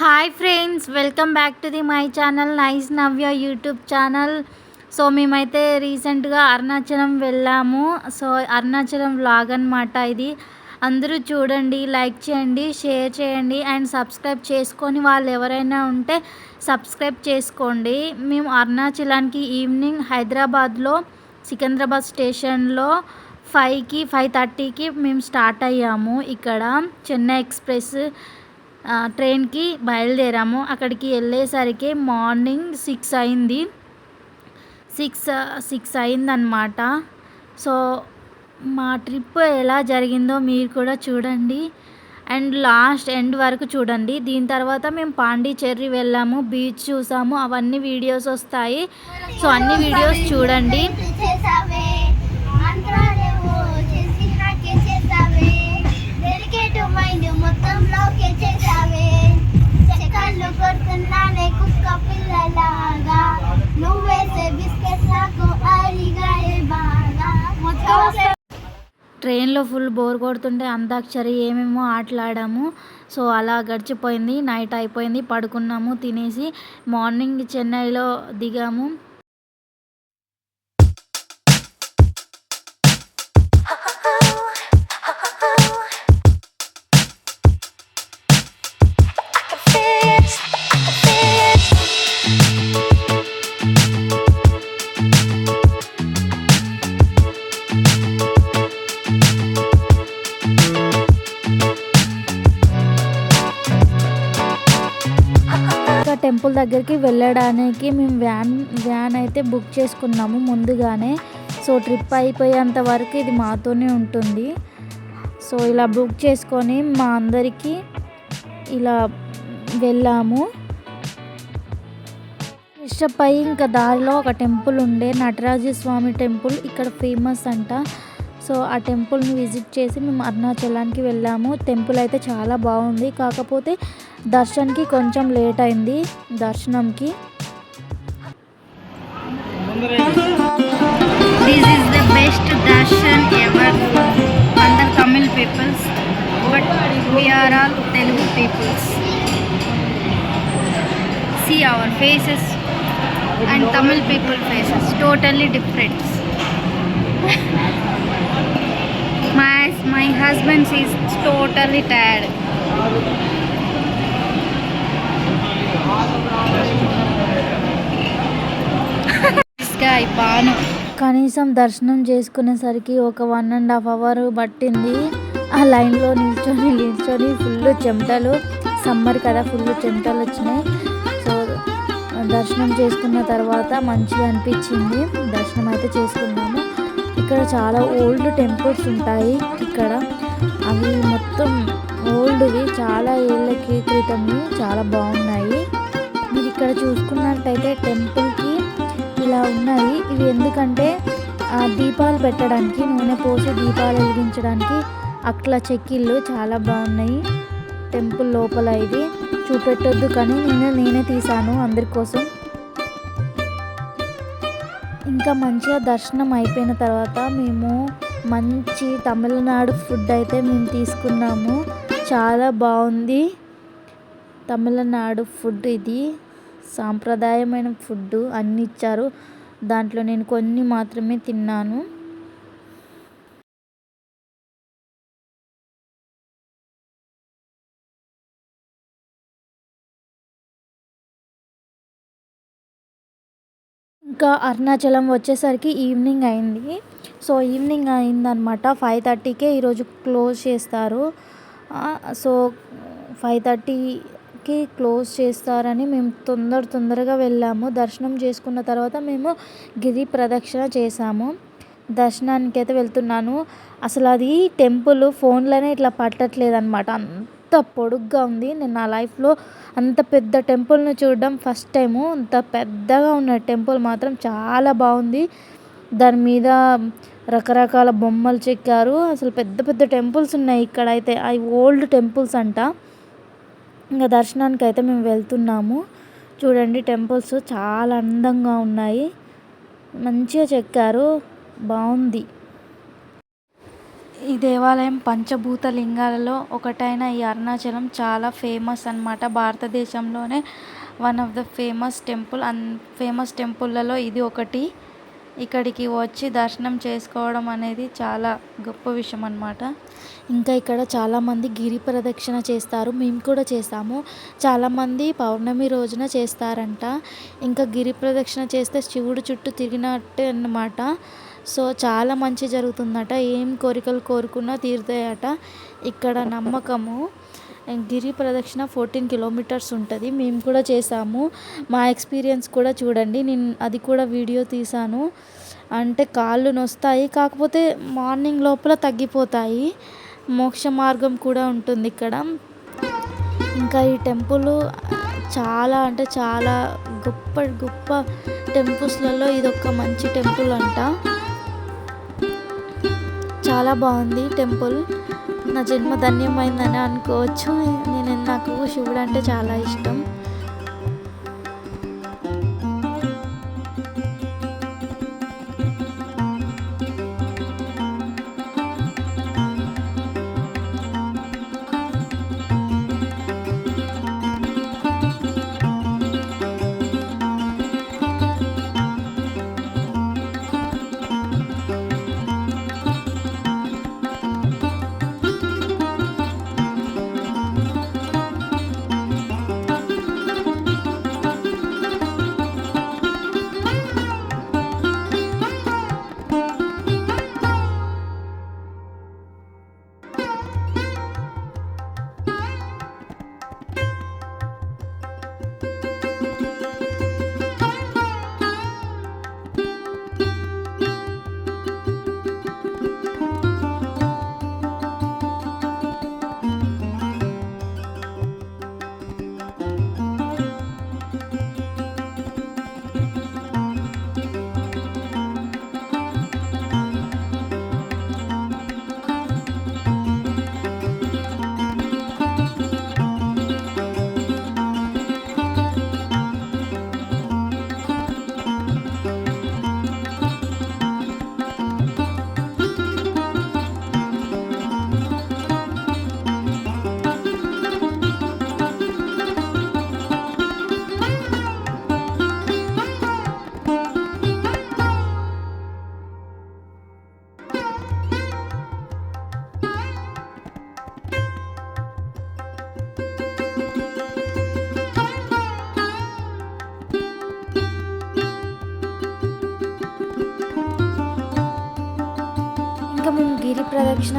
Hi friends welcome back to the my channel nice Navya YouTube channel so మేమైతే రీసెంట్గా అరుణాచలం వెళ్ళాము. So Arunachalam vlog అనమాట ఇది. అందరూ చూడండి లైక్ చేయండి షేర్ చేయండి అండ్ సబ్స్క్రైబ్ చేసుకొని వాళ్ళు ఎవరైనా ఉంటే సబ్స్క్రైబ్ చేసుకోండి. మేము అరుణాచలానికి ఈవినింగ్ హైదరాబాద్లో సికింద్రాబాద్ స్టేషన్లో ఫైవ్కి ఫైవ్ థర్టీకి మేము స్టార్ట్ అయ్యాము ఇక్కడ. చెన్నై ఎక్స్ప్రెస్ ట్రైన్కి బయలుదేరాము. అక్కడికి వెళ్ళేసరికి మార్నింగ్ సిక్స్ అయింది. సిక్స్ సిక్స్ అయిందనమాట సో మా ట్రిప్ ఎలా జరిగిందో మీరు కూడా చూడండి. అండ్ లాస్ట్ ఎండ్ వరకు చూడండి. దీని తర్వాత మేము పాండిచ్చేరి వెళ్ళాము. బీచ్ చూసాము. అవన్నీ వీడియోస్ వస్తాయి. సో అన్ని వీడియోస్ చూడండి. మైండ్ మొత్తం లోకే చేసావే చెక్కర్లు కొడుతున్నానే కుక్క పిల్లలాగా నువ్వేసే బిస్కెట్ నాకు అరిగాయే బాగా. మొత్తం ట్రైన్లో ఫుల్ బోర్ కొడుతుంటే అంతాక్షరి ఏమేమో ఆటలాడాము. సో అలా గడిచిపోయింది నైట్ అయిపోయింది పడుకున్నాము తినేసి మార్నింగ్ చెన్నైలో దిగాము. దగ్గరికి వెళ్ళడానికి మేము వ్యాన్ వ్యాన్ అయితే బుక్ చేసుకున్నాము ముందుగానే. సో ట్రిప్ అయిపోయేంత వరకు ఇది మాతోనే ఉంటుంది. సో ఇలా బుక్ చేసుకొని మా అందరికీ ఇలా వెళ్ళాము. ఇష్టపై ఇంకా దారిలో ఒక టెంపుల్ ఉండే నటరాజ స్వామి టెంపుల్ ఇక్కడ ఫేమస్ అంట. సో ఆ టెంపుల్ని విజిట్ చేసి మేము అరుణాచలానికి వెళ్ళాము. టెంపుల్ అయితే చాలా బాగుంది. కాకపోతే దర్శన్కి కొంచెం లేట్ అయింది దర్శనంకి this is the best darshan ever అందర్ Tamil peoples but we are all Telugu peoples see our faces and Tamil people faces totally different. my my husband is totally tired. పాను కనీసం దర్శనం చేసుకునేసరికి ఒక వన్ అండ్ హాఫ్ అవర్ పట్టింది. ఆ లైన్లో నిల్చొని నిల్చొని ఫుల్ చెమటలు సమ్మర్ కదా ఫుల్ చెమటలు వచ్చినాయి. సో దర్శనం చేసుకున్న తర్వాత మంచిగా అనిపించింది. దర్శనం అయితే చేసుకున్నాము. ఇక్కడ చాలా ఓల్డ్ టెంపుల్స్ ఉంటాయి ఇక్కడ. అవి మొత్తం ఓల్డ్వి చాలా ఏళ్ళకి క్రితంవి చాలా బాగున్నాయి. ఇక్కడ చూసుకున్నట్టయితే టెంపుల్కి ఇలా ఉన్నాయి ఇవి ఎందుకంటే ఆ, దీపాలు పెట్టడానికి నూనె పోసి దీపాలు వెలిగించడానికి అట్లా చెక్కిళ్ళు చాలా బాగున్నాయి. టెంపుల్ లోపల ఇది. చూపెట్టొద్దు కానీ నేను నేనే తీసాను అందరి కోసం. ఇంకా మంచిగా దర్శనం అయిపోయిన తర్వాత మేము మంచి తమిళనాడు ఫుడ్ అయితే మేము తీసుకున్నాము. చాలా బాగుంది తమిళనాడు ఫుడ్ ఇది. సాంప్రదాయమైన ఫుడ్ అన్ని ఇచ్చారు. దాంట్లో నేను కొన్ని మాత్రమే తిన్నాను. ఇంకా అరుణాచలం వచ్చేసరికి ఈవినింగ్ అయింది. సో ఈవినింగ్ అయిందనమాట ఫైవ్ థర్టీకే ఈరోజు క్లోజ్ చేస్తారు. సో ఫైవ్ థర్టీ థర్టీకి క్లోజ్ చేస్తారని మేము తొందర తొందరగా వెళ్ళాము. దర్శనం చేసుకున్న తర్వాత మేము గిరి ప్రదక్షిణ చేసాము దర్శనానికి అయితే వెళ్తున్నాను. అసలు అది టెంపుల్ ఫోన్లోనే ఇట్లా పట్టట్లేదు అనమాట అంత పొడుగ్గా ఉంది. నేను నా లైఫ్లో అంత పెద్ద టెంపుల్ని చూడడం ఫస్ట్ టైము. అంత పెద్దగా ఉన్న టెంపుల్ మాత్రం చాలా బాగుంది. దాని మీద రకరకాల బొమ్మలు చెక్కారు. అసలు పెద్ద పెద్ద టెంపుల్స్ ఉన్నాయి ఇక్కడ అయితే అవి ఓల్డ్ టెంపుల్స్ అంట. ఇంకా దర్శనానికి అయితే మేము వెళ్తున్నాము. చూడండి టెంపుల్స్ చాలా అందంగా ఉన్నాయి. మంచిగా చెక్కారు. బాగుంది. ఈ దేవాలయం పంచభూత లింగాలలో ఒకటైన ఈ అరుణాచలం చాలా ఫేమస్ అన్నమాట. భారతదేశంలోనే one of the famous temple. An famous టెంపుల్లలో ఇది ఒకటి. ఇక్కడికి వచ్చి దర్శనం చేసుకోవడం అనేది చాలా గొప్ప విషయం అన్నమాట. ఇంకా ఇక్కడ చాలామంది గిరి ప్రదక్షిణ చేస్తారు. మేము కూడా చేస్తాము. చాలామంది పౌర్ణమి రోజున చేస్తారంట. ఇంకా గిరి ప్రదక్షిణ చేస్తే శివుడు చుట్టూ తిరిగినట్టే అన్నమాట. సో చాలా మంచి జరుగుతుందట. ఏం కోరికలు కోరుకున్నా తీరుతాయట. ఇక్కడ నమ్మకము. గిరి ప్రదక్షిణ ఫోర్టీన్ కిలోమీటర్స్ ఉంటుంది. మేము కూడా చేసాము. మా ఎక్స్పీరియన్స్ కూడా చూడండి. నేను అది కూడా వీడియో తీసాను అంటే కాళ్ళు నొస్తాయి. కాకపోతే మార్నింగ్ లోపల తగ్గిపోతాయి. మోక్ష మార్గం కూడా ఉంటుంది ఇక్కడ. ఇంకా ఈ టెంపుల్ చాలా అంటే చాలా గొప్ప గొప్ప టెంపుల్స్లలో ఇది ఒక మంచి టెంపుల్ అంట. చాలా బాగుంది టెంపుల్. నా జన్మ ధన్యమైందని అనుకోవచ్చు. నేను నాకు శివుడు అంటే చాలా ఇష్టం.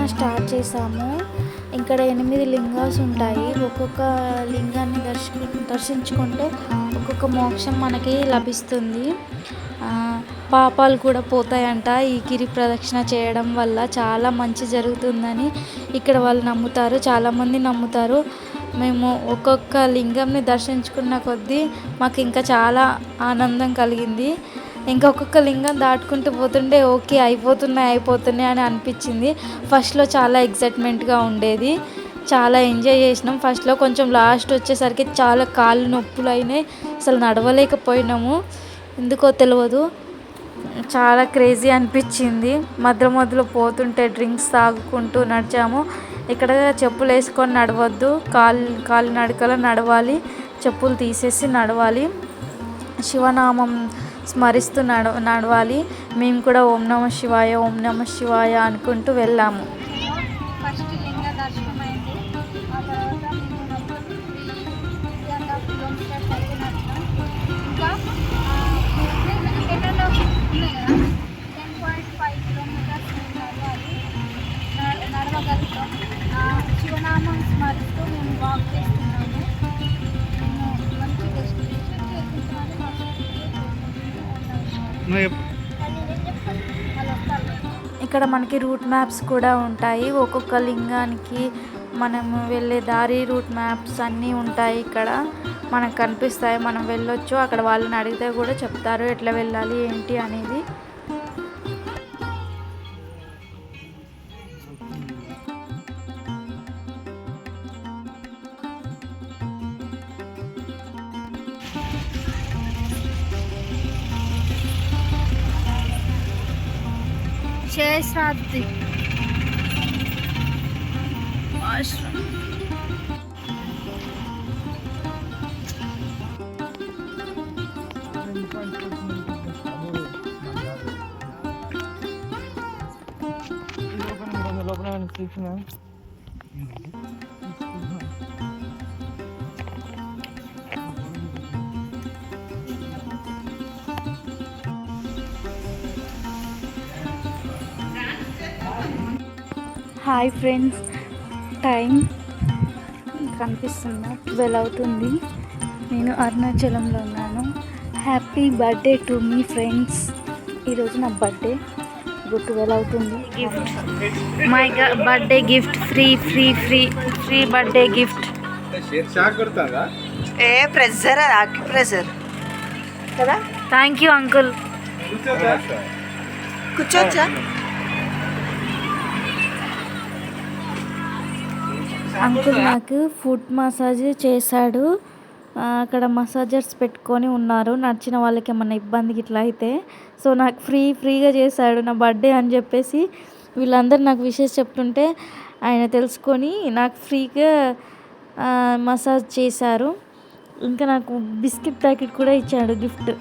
స్టార్ట్ చేసాము ఇక్కడ ఎనిమిది లింగాస్ ఉంటాయి. ఒక్కొక్క లింగాన్ని దర్శి దర్శించుకుంటే ఒక్కొక్క మోక్షం మనకి లభిస్తుంది. పాపాలు కూడా పోతాయంట. ఈ గిరి ప్రదక్షిణ చేయడం వల్ల చాలా మంచి జరుగుతుందని ఇక్కడ వాళ్ళు నమ్ముతారు. చాలామంది నమ్ముతారు. మేము ఒక్కొక్క లింగంని దర్శించుకున్న కొద్దీ మాకు ఇంకా చాలా ఆనందం కలిగింది. ఇంకొక లింగం దాటుకుంటూ పోతుంటే ఓకే అయిపోతున్నాయి అయిపోతున్నాయి అని అనిపించింది. ఫస్ట్లో చాలా ఎగ్జైట్మెంట్గా ఉండేది. చాలా ఎంజాయ్ చేసినాం. ఫస్ట్లో కొంచెం లాస్ట్ వచ్చేసరికి చాలా కాళ్ళు నొప్పులు అయినాయి. అసలు నడవలేకపోయినాము. ఎందుకో తెలియదు చాలా క్రేజీ అనిపించింది. మధ్య మధ్యలో పోతుంటే డ్రింక్స్ తాగుకుంటూ నడిచాము. ఇక్కడ చెప్పులు వేసుకొని నడవద్దు. కాలు కాలు నడకలో నడవాలి. చెప్పులు తీసేసి నడవాలి. శివనామం స్మరిస్తూ నడ నడవాలి. మేము కూడా ఓం నమ శివాయ ఓం నమ శివాయ అనుకుంటూ వెళ్ళాము. ఇక్కడ మనకి రూట్ మ్యాప్స్ కూడా ఉంటాయి. ఒక్కొక్క లింగానికి మనము వెళ్ళే దారి రూట్ మ్యాప్స్ అన్నీ ఉంటాయి ఇక్కడ. మనకు కనిపిస్తాయి. మనం వెళ్ళొచ్చు. అక్కడ వాళ్ళని అడిగితే కూడా చెప్తారు. ఎట్లా వెళ్ళాలి ఏంటి అనేది. সাথে Lopen, lopen, lopen, lopen, lopen, lopen, hi friends. Time కనిపిస్తుందా? ట్వెల్వ్ అవుతుంది. నేను అరుణాచలంలో ఉన్నాను. Happy birthday to me friends. ఈరోజు నా బర్త్డే. ఇప్పుడు ట్వెల్వ్ అవుతుంది. Gift my birthday gift free free free free birthday gift. A pressure pressure. కదా? థ్యాంక్ యూ అంకుల్ కూర్చోవచ్చా? అంకుల్ నాకు ఫుట్ మసాజ్ చేశాడు. అక్కడ మసాజర్స్ పెట్టుకొని ఉన్నారు. నడిచిన వాళ్ళకి ఏమన్నా ఇబ్బంది ఇట్లా అయితే. సో నాకు ఫ్రీ ఫ్రీగా చేశాడు నా బర్త్డే అని చెప్పేసి వీళ్ళందరూ నాకు విషెస్ చెప్తుంటే ఆయన తెలుసుకొని నాకు ఫ్రీగా మసాజ్ చేశారు. ఇంకా నాకు బిస్కెట్ ప్యాకెట్ కూడా ఇచ్చాడు గిఫ్ట్.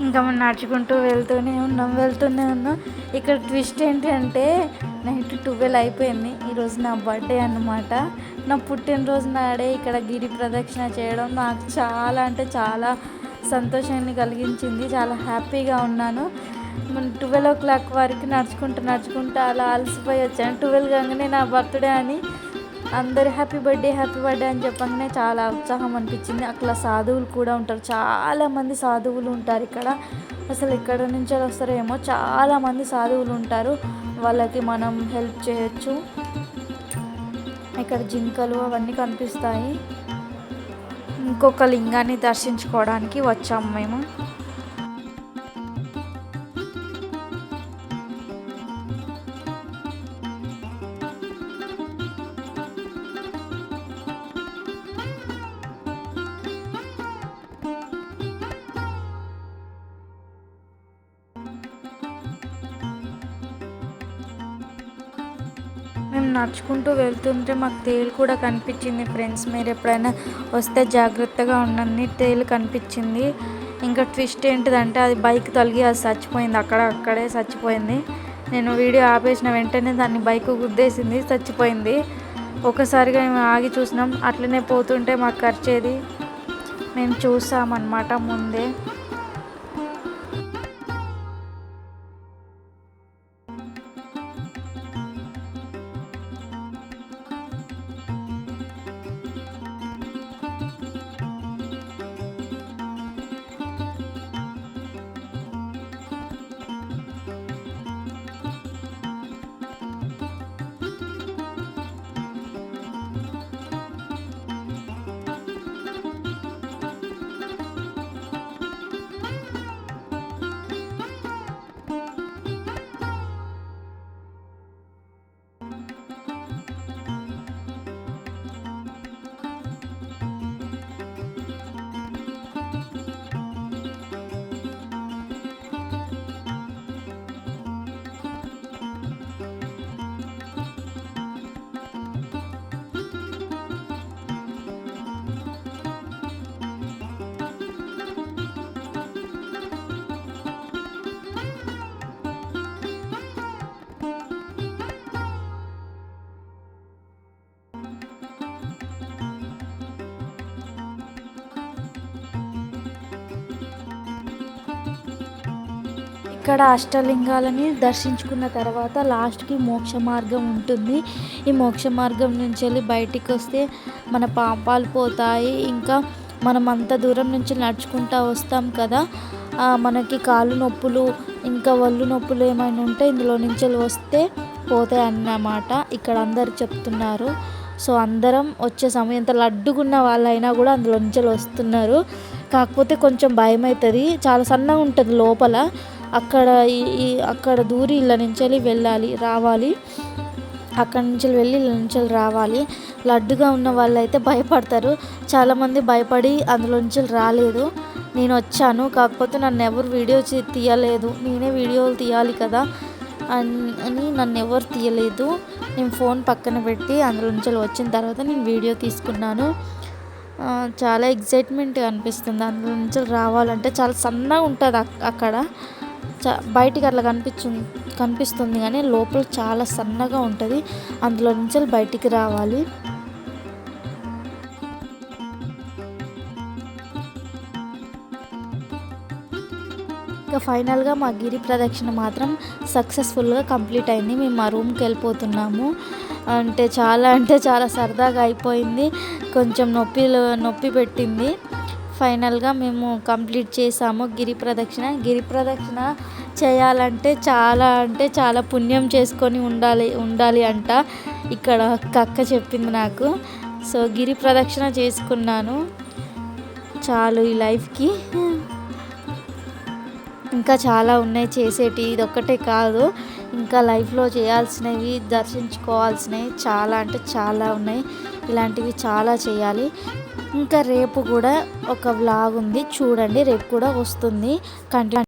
ఇంకా మనం నడుచుకుంటూ వెళ్తూనే ఉన్నాం వెళ్తూనే ఉన్నాం. ఇక్కడ ట్విస్ట్ ఏంటి అంటే నైట్ ట్వెల్వ్ అయిపోయింది ఈరోజు నా బర్త్డే అన్నమాట. నా పుట్టినరోజు నాడే ఇక్కడ గిరి ప్రదక్షిణ చేయడం నాకు చాలా అంటే చాలా సంతోషాన్ని కలిగించింది. చాలా హ్యాపీగా ఉన్నాను. ట్వెల్వ్ ఓ క్లాక్ వరకు నడుచుకుంటూ నడుచుకుంటూ అలా అలసిపోయి వచ్చాను. ట్వెల్వ్ కాగానే నా బర్త్డే అని అందరు హ్యాపీ బర్త్డే హ్యాపీ బర్త్డే అని చెప్పగానే చాలా ఉత్సాహం అనిపించింది. అక్కడ సాధువులు కూడా ఉంటారు. చాలా మంది సాధువులు ఉంటారు ఇక్కడ. అసలు ఎక్కడ నుంచి వస్తారో ఏమో. చాలా మంది సాధువులు ఉంటారు. వాళ్ళకి మనం హెల్ప్ చేయొచ్చు. ఇక్కడ జింకలు అవన్నీ కనిపిస్తాయి. ఇంకొక లింగాన్ని దర్శించుకోవడానికి వచ్చాము మేము. నడుచుకుంటూ వెళ్తుంటే మాకు తేలు కూడా కనిపించింది ఫ్రెండ్స్. మీరు ఎప్పుడైనా వస్తే జాగ్రత్తగా ఉండండి తేలు కనిపించింది. ఇంకా ట్విస్ట్ ఏంటిదంటే అది బైక్ తొలగి అది చచ్చిపోయింది అక్కడ అక్కడే చచ్చిపోయింది. నేను వీడియో ఆపేసిన వెంటనే దాన్ని బైక్ గుద్దేసింది చచ్చిపోయింది. ఒకసారిగా మేము ఆగి చూసినాం అట్లనే పోతుంటే మాకు ఖర్చేది మేము చూసామన్నమాట ముందే. ఇక్కడ అష్టలింగాలని దర్శించుకున్న తర్వాత లాస్ట్కి మోక్ష మార్గం ఉంటుంది. ఈ మోక్ష మార్గం నుంచి వెళ్ళి బయటికి వస్తే మన పాపాలు పోతాయి. ఇంకా మనం అంత దూరం నుంచి నడుచుకుంటా వస్తాం కదా. మనకి కాళ్ళు నొప్పులు ఇంకా ఒళ్ళు నొప్పులు ఏమైనా ఉంటే ఇందులో నుంచి వెళ్ళి వస్తే పోతాయి అన్నమాట. ఇక్కడ అందరు చెప్తున్నారు. సో అందరం వచ్చే సమయం ఎంత లడ్డుగున్న వాళ్ళైనా కూడా అందులో నుంచి వస్తున్నారు. కాకపోతే కొంచెం భయం అవుతుంది చాలా సన్నగా ఉంటుంది లోపల. అక్కడ ఈ- అక్కడ దూరి ఇళ్ళ నుంచి వెళ్ళి వెళ్ళాలి రావాలి. అక్కడి నుంచి వెళ్ళి ఇళ్ళ నుంచి రావాలి. లడ్డుగా ఉన్న వాళ్ళు అయితే భయపడతారు. చాలామంది భయపడి అందులో నుంచి రాలేదు. నేను వచ్చాను కాకపోతే నన్ను ఎవరు వీడియో తీయలేదు. నేనే వీడియోలు తీయాలి కదా అని నన్ను ఎవరు తీయలేదు. నేను ఫోన్ పక్కన పెట్టి అందులో నుంచి వచ్చిన తర్వాత నేను వీడియో తీసుకున్నాను. చాలా ఎగ్జైట్మెంట్ అనిపిస్తుంది. అందులో నుంచి రావాలంటే చాలా సన్నగా ఉంటుంది అక్కడ. బయటికి అట్లా కనిపించు కనిపిస్తుంది కానీ లోపల చాలా సన్నగా ఉంటుంది. అందులో నుంచి బయటికి రావాలి. ఇంకా ఫైనల్గా మా గిరి ప్రదక్షిణ మాత్రం సక్సెస్ఫుల్గా కంప్లీట్ అయింది. మేము మా రూమ్కి వెళ్ళిపోతున్నాము. అంటే చాలా అంటే చాలా సరదాగా అయిపోయింది. కొంచెం నొప్పి నొప్పి పెట్టింది. ఫైనల్గా మేము కంప్లీట్ చేసాము గిరి ప్రదక్షిణ. గిరి ప్రదక్షిణ చేయాలంటే చాలా అంటే చాలా పుణ్యం చేసుకొని ఉండాలి ఉండాలి అంట. ఇక్కడ కక్క చెప్పింది నాకు. సో గిరి ప్రదక్షిణ చేసుకున్నాను. చాలు ఈ లైఫ్కి. ఇంకా చాలా ఉన్నాయి చేసేటి. ఇది ఒక్కటే కాదు. ఇంకా లైఫ్లో చేయాల్సినవి దర్శించుకోవాల్సినవి చాలా అంటే చాలా ఉన్నాయి. ఇలాంటివి చాలా చేయాలి. ఇంకా రేపు కూడా ఒక వ్లాగ్ ఉంది. చూడండి రేపు కూడా వస్తుంది. కంటి